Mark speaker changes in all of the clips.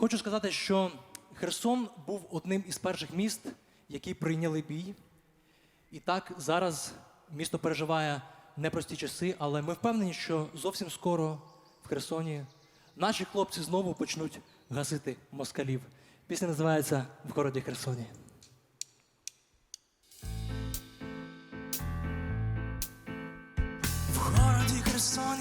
Speaker 1: Хочу сказати, що Херсон був одним із перших міст, які прийняли бій. І так зараз місто переживає непрості часи, але ми впевнені, що зовсім скоро в Херсоні наші хлопці знову почнуть гасити москалів. Пісня називається В городі Херсоні.
Speaker 2: В городі Херсоні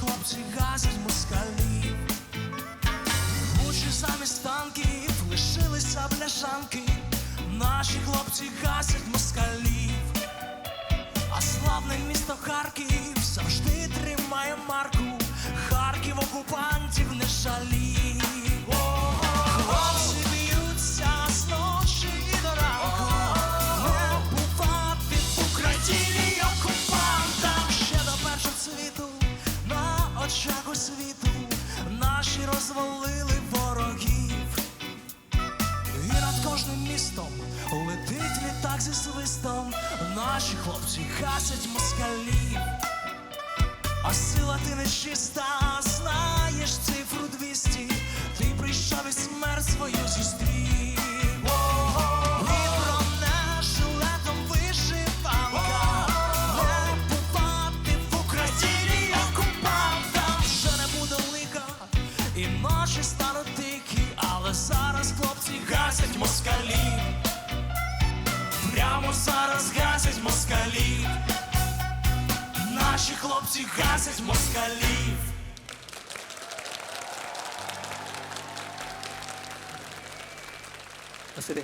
Speaker 2: хлопці газять москалів. Гучі замість танків лишилися бляшанки, наші хлопці гасять москалів, а славне місто Харків містом летить літак зі свистом, наші хлопці гасять москалів. А сила ти нечиста, знаєш цифру 200 Ти прийшов і смерть свою зустрів. І бронежилетом вишиванка Наші хлопці гасять москалів.
Speaker 1: Василі.